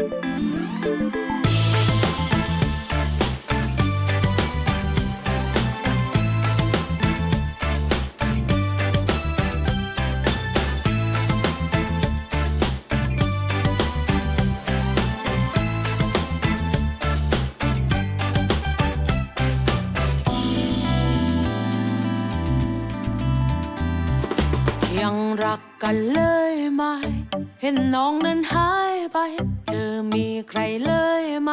ยังรักกันเลยไหม เห็นน้องนั้นหายไป มีใครเลยไหม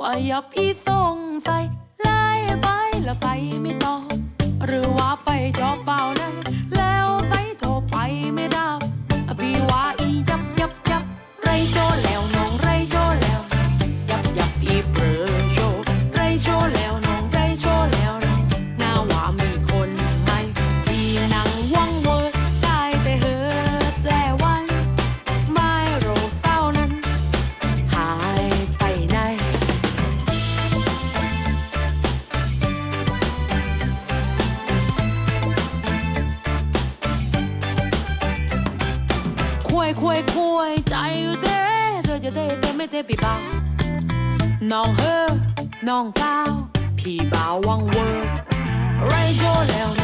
ว่าอย่าพี่สงสัยไล่ไปแล้วใส่ไม่ตอบหรือว่าไปจอบเปล่านะ คุยคุยใจอยู่เด้เธอจะเด้เต้ไม่เต้พี่บ่าวน้องเฮอน้องสาว พี่บ่าววังเวอร์ไรโชแล้วน้อ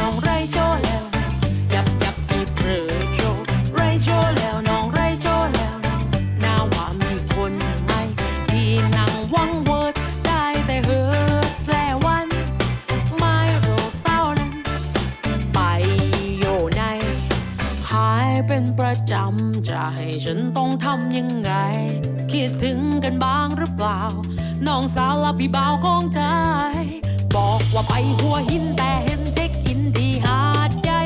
ประจำจะให้ฉันต้องทำยังไง คิดถึงกันบ้างหรือเปล่า น้องสาวและพี่บ่าวของใจบอกว่าไปหัวหินแต่เห็นเช็คอินที่หาดใหญ่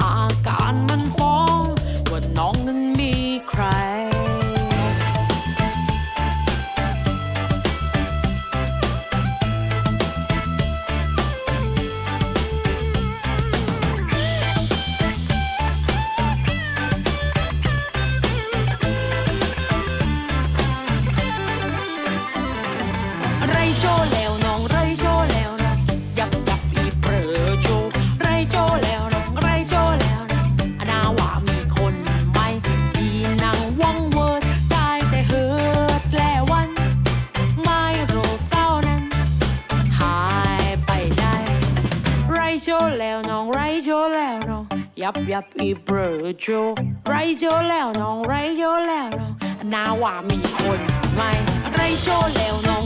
อาการมันฟ้องว่าน้องนั้นมีใคร โจแล้วน้องไรโจแล้วน้องยับยับอีเปรอโจไรโจแล้วน้องไรโจแล้วน้องนาว่ามีคนไหม่ไรโจแล้วน้องไรโชว์แล้ว